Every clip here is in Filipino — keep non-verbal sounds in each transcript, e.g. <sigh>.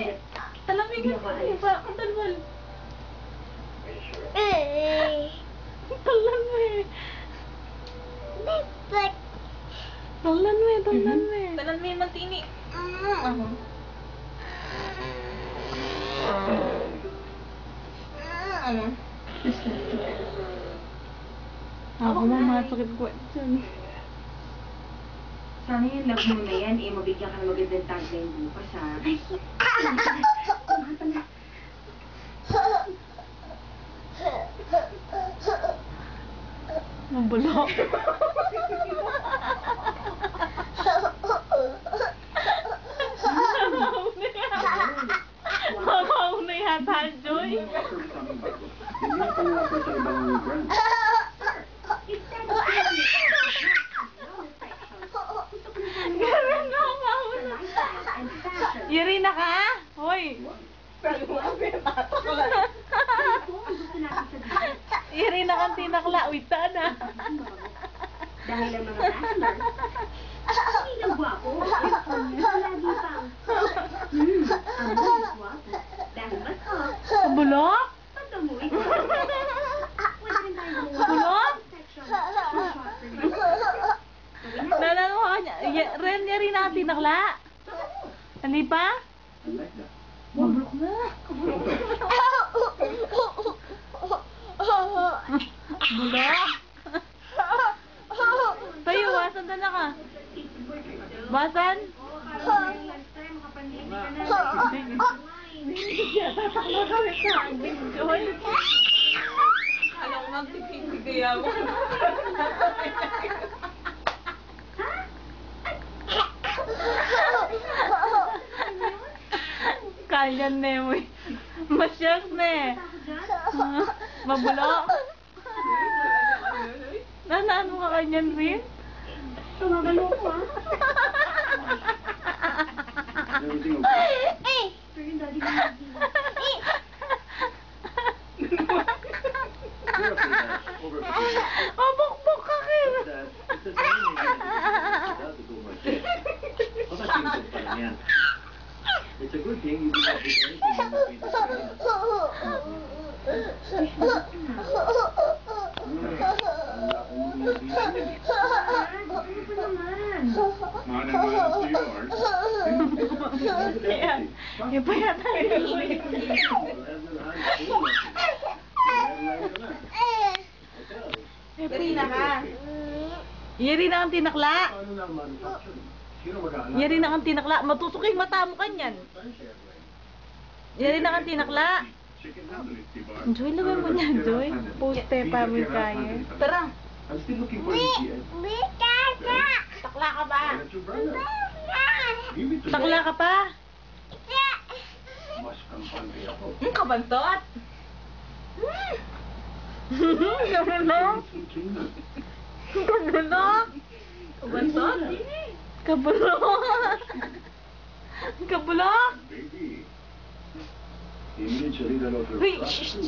eh. Talamin Hindi ka. ako alis. Parang ang talwal. Are you sure? Talan mo eh. Talan mo eh, talan mo eh. Talan mo yung mantini. Mm. Ano? Just like it. Ako mo masakit ko dyan. Sana yung love mo na yan, eh, mabigyan ka ng magandang tagline bukas, ha? Ay, Mabulok. Makauna yata, Joy. Hindi na pangako sa ibang brand. Ganun na makauna. Irina ka? Hoy. <laughs> Irina kang tinakla. Uy, na. Dahil ang mga bachelor, hindi lang gwapo. Lagi pang, hmm, ang mga gwapo. Dahil mas hot, Bulok? patamuin ko. Wala rin tayo Bulok? section. Too short for you. Nalalo ka niya. Y- Ren, Irina kang tinakla. Like that. Mabulok na. Bulok? Tayo, wasan na na ka. Basan? Alam ko magtipigaya <laughs> mo. Kalyan <laughs> na mo. Masyas na eh. Ah, Mabulok? Nanaan mo ka kanyan rin? Tumagalo ko, ah. Everything okay? Good thing you do not do anything in the. Ano pa naman? Yata yung Irina ka. Irina kang tinakla. Ano lang Sino mag-aalala? Irina kang tinakla. Matutuking mata mo kanyan. Irina kang tinakla. Joy, lagay mo niya, Joy. Poste pa mo kaya. Tara. I'm still looking for. Takla ka ba? Takla ka pa? Mas kampante ako. Hmm, kabantot. Kabulok. Kabulok. Kabantot. Kabulok. Kabulok. Ano Uy, shh.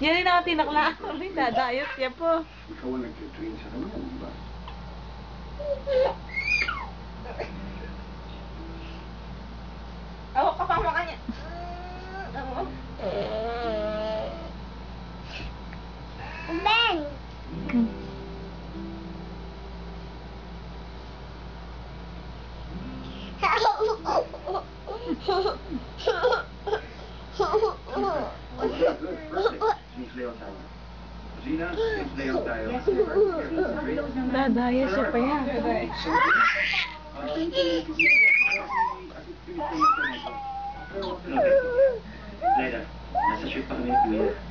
Yan rin ako tinakla. Uy, dadayos siya po. Ikaw ang nag-train sa kanya, ba? Dadayos siya pa yan. Leda, nasa shoot pa kami ni Kuya.